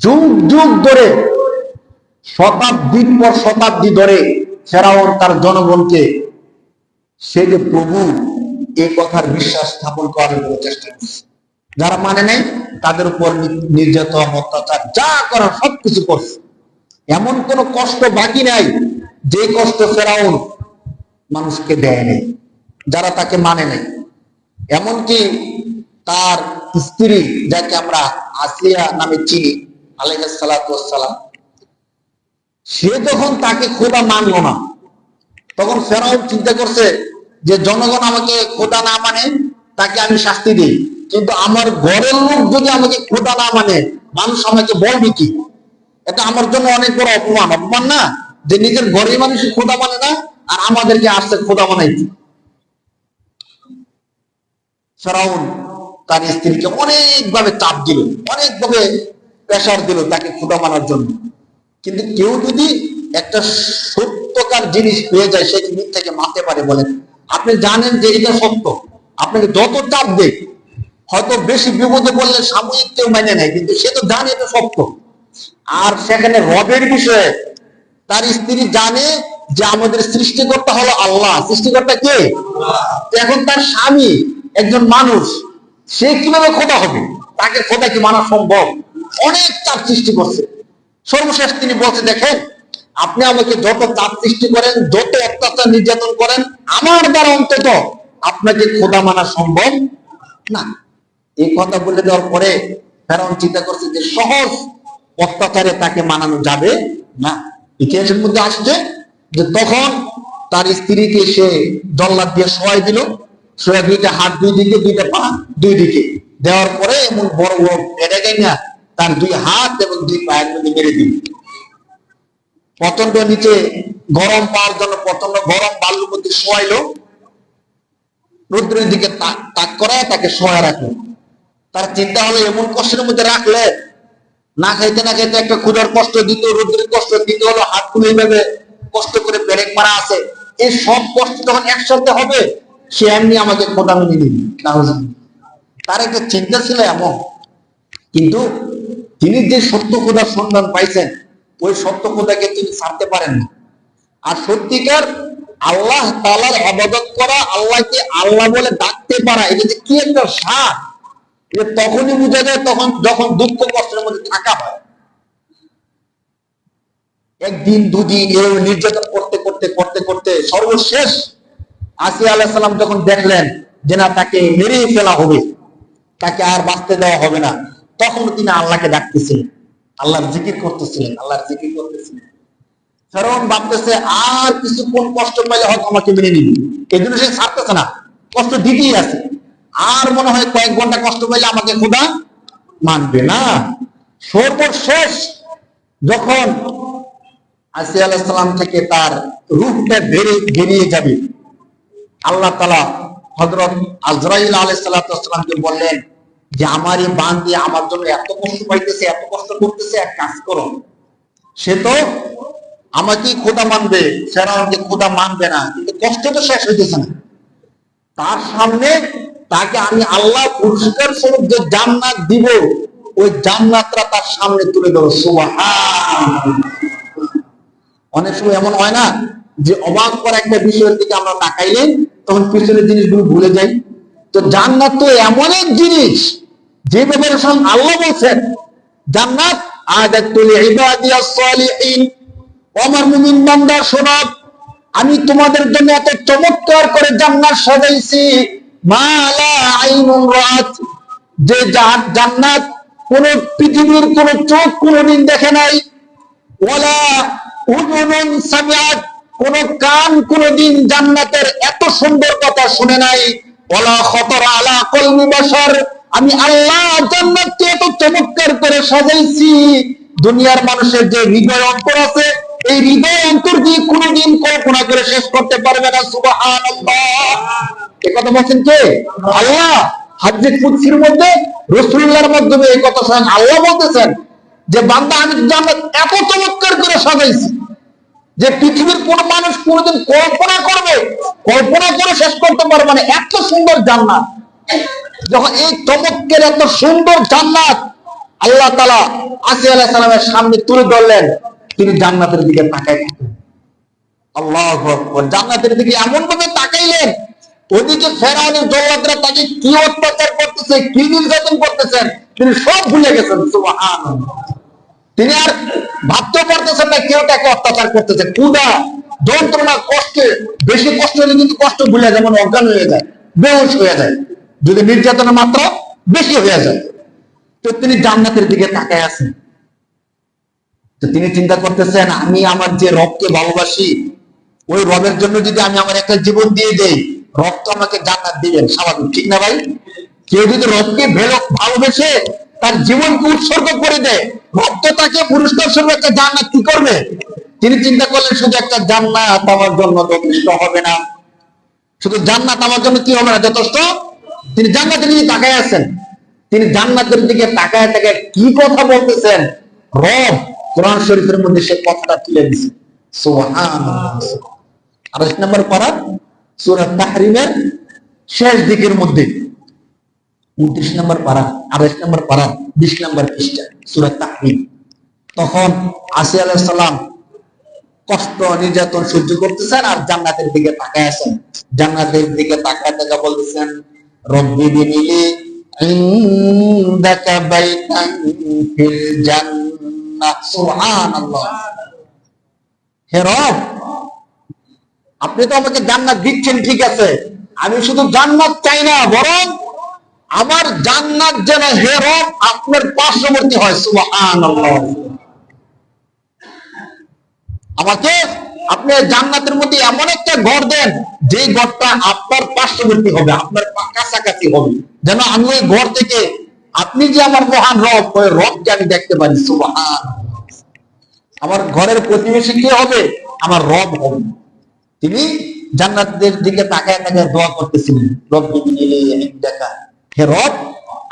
যুগ যুগ ধরে, শতাব্দীর পর শতাব্দী ধরে ফেরাউন তার জনগণকে সে যে প্রভু এই কথার বিশ্বাস স্থাপন করার জন্য চেষ্টা করছে। যারা মানে নেই, তাদের উপর নির্যাতন, অত্যাচার, যা করার সবকিছু করছে। এমন কোন কষ্ট বাকি নাই, যে কষ্ট ফেরাউন মানুষকে দেয় নেই, যারা তাকে মানে নেই। এমনকি তার স্ত্রী, যাকে আমরা আসিয়া নামে চিনি আলাইসালাম সে যখন তাকে খোদা মানলো না, তখন ফেরাউন চিন্তা করছে যে জনগণ আমাকে খোদা না মানে তাকে আমি শাস্তি দিই। কিন্তু আমার ঘরের লোক যদি আমাকে খোদা না মানে মানুষ আমাকে বলবে কি? এটা আমার জন্য অনেক বড় অপমান। অপমান না, যে নিজের ঘরের মানুষ খোদা মানে না, আর আমাদেরকে আসছে খোদা বানাইতে ফেরাউন তার স্ত্রীকে অনেকভাবে চাপ দিল, অনেকভাবে প্রেশার দিল তাকে খোদা মানার জন্য। কিন্তু কেউ যদি একটা সত্যকার জিনিস পেয়ে যায়, সে কি মিথ্যাকে মানতে পারে বলেন? আপনি জানেন যে এটা সত্য। আপনাকে যত চাপ দেয়, হয়তো বেশি বিপদে বললে সাময়িক কেউ মেনে নেয়, কিন্তু সে তো জানে এটা সত্য। আর সেখানে রবের বিষয়ে, তার স্ত্রী জানে যে আমাদের সৃষ্টিকর্তা হলো আল্লাহ। সৃষ্টিকর্তা কে? এখন তার স্বামী একজন মানুষ। সে কীভাবে খোদা হবে? তাকে খোদা কি মানা সম্ভব? অনেক চাপ সৃষ্টি করছে। সর্বশেষ তিনি বলছে, দেখেন, আপনি আমাকে যত চাপ সৃষ্টি করেন, যত অত্যাচার নির্যাতন করেন, আমার দ্বারা অন্তত আপনাকে খোদা মানা সম্ভব না। এই কথা বলে দেওয়ার পরে ফেরাউন চিন্তা করছে যে সহজ অত্যাচারে তাকে মানানো যাবে না। ইতিহাসের মধ্যে আসছে যে তখন তার স্ত্রীকে সে জল্লাদ দিয়ে সহায় দিল, সহায় দুইটা হাত দুই দিকে, দুইটা পা দুই দিকে। দেওয়ার পরে এমন বড় বড় বেড়ে না তার দুই হাত এবং দুই পায়ের মধ্যে মেরে দিল। প্রচণ্ড নিচে গরম পাওয়ার জন্য প্রচণ্ড গরম বালুর মধ্যে শোয়াইলো। রুদ্রের দিকে তাক করায় তাকে শোয়া রাখল। তার চিন্তা হলো, এমন কষ্টের মধ্যে রাখলে না খাইতে না খাইতে একটা ক্ষুধার কষ্ট দিত, রুদ্রের কষ্ট দিতে, হলো হাত হাতগুলো এইভাবে কষ্ট করে ব্রেক মারা আছে। এই সব কষ্ট যখন একসাথে হবে, সে এমনি আমাকে মেনে নিবি তার একটা চিন্তা ছিল এমন। কিন্তু তিনি যে সত্য খোদার সন্ধান পাইছেন, ওই সত্য খোদাকে তিনি ছাড়তে পারেন না। আর সত্যিকার আল্লাহ তালার আবাদত করা, আল্লাহকে আল্লাহ বলে ডাকতে পারা, এটা যে কি একটা সার এটা তখনই বোঝা যায় তখন যখন দুঃখ কষ্টের মধ্যে থাকা হয়। একদিন দুদিন এভাবে নির্যাতন করতে করতে করতে করতে সর্বশেষ আসিয়া আলাহ সাল্লাম যখন দেখলেন যে না, তাকে মেরেই ফেলা হবে, তাকে আর বাঁচতে দেওয়া হবে না। তখন তিনি আল্লাহকে ডাকতেছিলেন। আল্লাহর জিকির করতেছিলেন, আল্লাহর জিকির করতেছিলেন। ফেরন ভাবতেছে, আর কিছুক্ষণ কষ্ট পাইলে হয়তো আমাকে মেনে নিবি। এই জন্য সে ছাড়তেছে না, কষ্ট দিতেই আছে। আর মনে হয় কয়েক ঘণ্টা কষ্ট পাইলে আমাকে খোদা মানবে না। সর্বশেষ যখন আসিয়া আলাইসালাম থেকে তার রূপটা বেড়ে, বেরিয়ে যাবে, আল্লাহ তালা হজরত আজরাইল আলাইসালামকে বললেন যে আমার এই বান দিয়ে আমার জন্য এত কষ্ট পাইতেছে, এত কষ্ট করতেছে, এক কাজ করো। সে তো আমাকেই খোদা মানবে ফেরাউনকে খোদা মানবে না, কিন্তু কষ্ট তো শেষ হইতেছে না। তার সামনে তাকে আমি আল্লাহ পুরস্কার স্বরূপ যে জান্নাত দিব, ওই জান্নাতটা তার সামনে তুলে সুবহান অনেক সময় এমন হয় না যে অবাক করা একটা বিষয়ের দিকে আমরা তাকাইলে তখন পিছনের জিনিসগুলো ভুলে যাই। তো জান্নাত তো এমন এক জিনিস যে ব্যাপারে আল্লাহ বলছেন, জান্নাত আমি তোমাদের জন্য এত চমৎকার করে জান্নাত সাজাইছি। যে জান্নাত কোন পৃথিবীর কোন চোখ কোনদিন দেখে নাই। উযুনুন সামিআত। কোন কান কোনদিন জান্নাতের এত সুন্দর কথা শুনে নাই। ওয়ালা খতর আলা কলমি বাশার। আমি আল্লাহ জান্নাতকে এত চমৎকার করে সাজাইছি। দুনিয়ার মানুষের যে হৃদয় অন্তর আছে, এই হৃদয় অন্তর দিয়ে কোনদিন কল্পনা করে শেষ করতে পারবে না, সুবহানাল্লাহ। এ কথা বলছেন কে? আল্লাহ। হাদিস কুদসির মধ্যে রাসূলুল্লাহর মাধ্যমে এই কথা স্বয়ং আল্লাহ বলতেছেন যে, বান্দা, আমি জান্নাত এত চমৎকার করে সাজাইছি যে, পৃথিবীর কোন মানুষ কোনদিন কল্পনা করবে, কল্পনা করে শেষ করতে পারবে না। এত সুন্দর জান্নাত। যখন এই চমৎকের এত সুন্দর জান্নাত আল্লাহ তালা আসি সালামের সামনে তুলে ধরলেন, তিনি জান্নাতের দিকে তাকাই আল্লাহ জান্নাতের দিকে এমন ভাবে তাকাইলেন ওদিকে জল্লাদরা তাকে কি অত্যাচার করতেছে, কি নির্যাতন করতেছেন, তিনি সব ভুলে গেছেন, সুবহানাল্লাহ। তিনি আর ভাবতে পারতেছেন না কেউ তাকে অত্যাচার করতেছে। কুদা যন্ত্রণা, কষ্টে, বেশি কষ্ট হলে কিন্তু কষ্ট ভুলে যেমন অজ্ঞান হয়ে যায়, বেহুশ হয়ে যায়। যদি নির্যাতনের মাত্রা বেশি হয়ে যায়, তো তিনি জান্নাতের দিকে তাকায় আছেন। তো তিনি চিন্তা করতেছেন, আমি আমার যে রবকে ভালোবাসি, ওই রবের জন্য যদি আমি আমার একটা জীবন দিয়ে দেই, রব তো আমাকে জান্নাত দিবেন, স্বাভাবিক, ঠিক না ভাই? কেউ যদি রবকে ভেলো, ভালোবেসে তার জীবনকে উৎসর্গ করে দেয়, রব তো তাকে পুরস্কার স্বরূপ একটা জান্নাত কি করবে? তিনি চিন্তা করলেন, শুধু একটা জান্নাত আমার জন্য যথেষ্ট হবে না। শুধু জান্নাত আমার জন্য কি হবে না যথেষ্ট? তিনি জান্নাতের দিকে তাকায় আছেন। তিনি জান্নাতের দিকে তাকায় তাকায় কি কথা বলতেছেন? রব কোরআন শরীফের মধ্যে সে কথাটা তুলে দিছে। আঠাশ নম্বর পারা তাহরিমের শেষ দিকের মধ্যে। উনত্রিশ নম্বর পারা আঠাশ নম্বর পারা, বিশ নম্বর তাহরিম। তখন আসি আলাইহিস সালাম কষ্ট, নির্যাতন সহ্য করতেছেন আর জান্নাতের দিকে তাকায় আছেন। জান্নাতের দিকে তাকায় তাকা বলতেছেন রব্বি বিনিলি ইনদাকা বাইতান ফিল জান্নাহ। সুবহানাল্লাহ। হে রব, আপনি তো আমাকে জান্নাত দিচ্ছেন, ঠিক আছে। আমি শুধু জান্নাত চাই না, বরং আমার জান্নাত যেন হে রব আপনার পার্শ্ববর্তী হয়। সুবহানাল্লাহ। আমাকে আপনি জান্নাতের মধ্যে এমন একটা ঘর দেন যে ঘরটা আপনার পার্শ্ববর্তী হবে, আপনার কাছাকাছি হবে। যেন আমি ওই ঘর থেকে, আপনি যে আমার মহান রব, ওই রবকে আমি দেখতে পারি আমার ঘরের প্রতিবেশী কে হবে? আমার রব হবে। তিনি জান্নাতের দিকে তাকায় তাকায় দোয়া করতেছিলেন রব দেখা হে রব,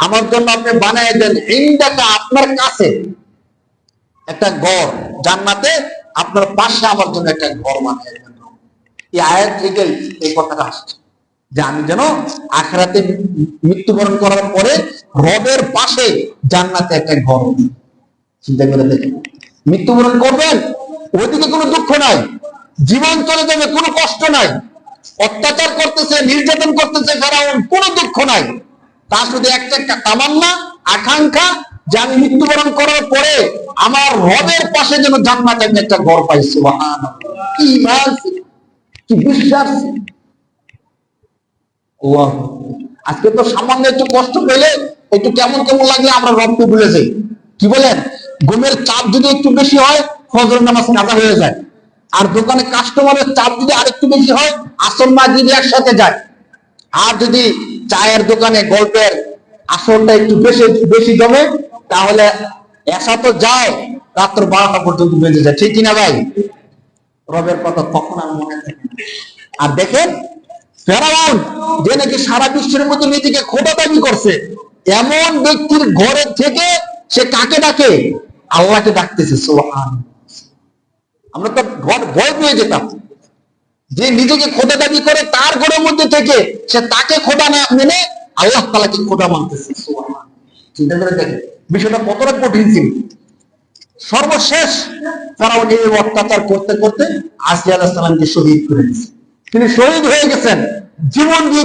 আমার জন্য আপনি বানায় দেন, ইন্দাকা আপনার কাছে একটা গড় জান্নাতে আপনার পাশে আমার জন্য একটা ঘর বানিয়ে এই আয়াত থেকে এই কথাটা আসছে যে আমি যেন আখরাতে মৃত্যুবরণ করার পরে রবের পাশে জান্নাতে একটা ঘর চিন্তা করে দেখেন। মৃত্যুবরণ করবেন, ওইদিকে কোনো দুঃখ নাই, জীবন চলে যাবে, কোনো কষ্ট নাই। অত্যাচার করতেছে, নির্যাতন করতেছে ফেরাউন কোনো দুঃখ নাই। তা শুধু একটা একটা তামান্না, আকাঙ্ক্ষা যে আমি মৃত্যুবরণ করার পরে আমার রবের পাশে যেন জান্নাতে আমি একটা ঘর পাই কি বিশ্বাস? আজকে তো সামান্য একটু কষ্ট পেলে একটু কেমন কেমন লাগলে আমরা রবকে ভুলে যাই। কি বলেন? ঘুমের চাপ যদি একটু বেশি হয় ফজর নামাজ কাজা হয়ে যায়। আর দোকানে কাস্টমারের চাপ যদি আরেকটু বেশি হয় আসল মাঝিদি একসাথে যায়। আর যদি চায়ের দোকানে গল্পের আসলটা একটু বেশি বেশি জমে তাহলে এসা তো যায়, রাত্র বারোটা পর্যন্ত বেজে যায়। ঠিক কিনা ভাই? রবের কথা তখন আর মনে আর দেখেন, ফেরাউন, যে নাকি সারা বিশ্বের মধ্যে নিজেকে খোদা দাবি করছে, এমন ব্যক্তির ঘরে থেকে সে কাকে ডাকে? আল্লাহকে ডাকতেছে সোহান আমরা তো ঘর ভয় পেয়ে যেতাম। যে নিজেকে খোদা দাবি করে তার ঘরের মধ্যে থেকে সে তাকে খোদা না মেনে আল্লাহ তালাকে খোদা মানতেছে সুবহান। চিন্তা করে দেখেন বিষয়টা কতটা কঠিন ছিল। সর্বশেষ তারা এই অত্যাচার করতে করতে আসিয়া সালামকে শহীদ করে তিনি শহীদ হয়ে গেছেন। জীবন দিয়ে